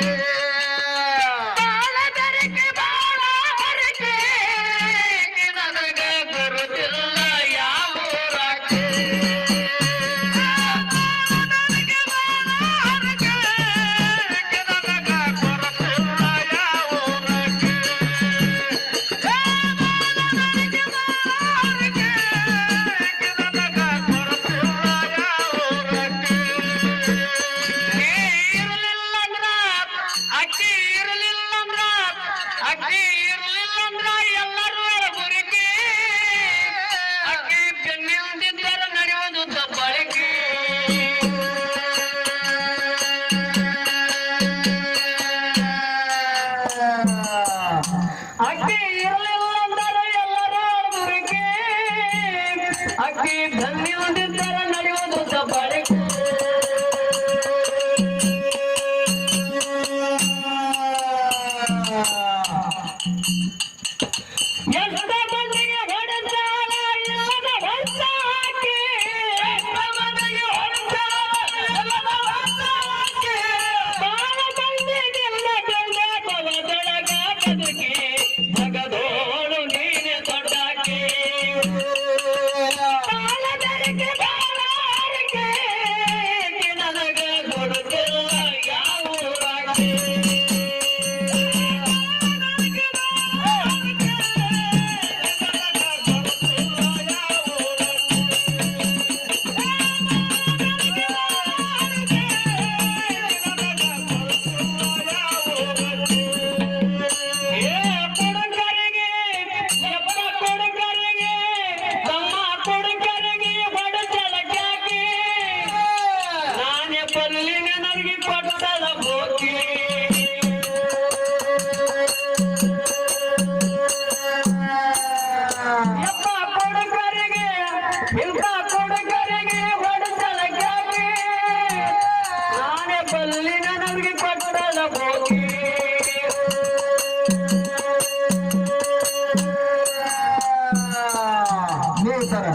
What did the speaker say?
yeah. ಶಕ್ತಿ ಇರಲಿಲ್ಲ ಅಂತಾರೆ ಎಲ್ಲರೂ ದುರಿಕೆ ಅಕ್ಕಿ ಧನ್ಯ ಹೊಂದಿದ್ದಾರೆ ನಡೆಯೋದು ಎಷ್ಟು ನೂತನ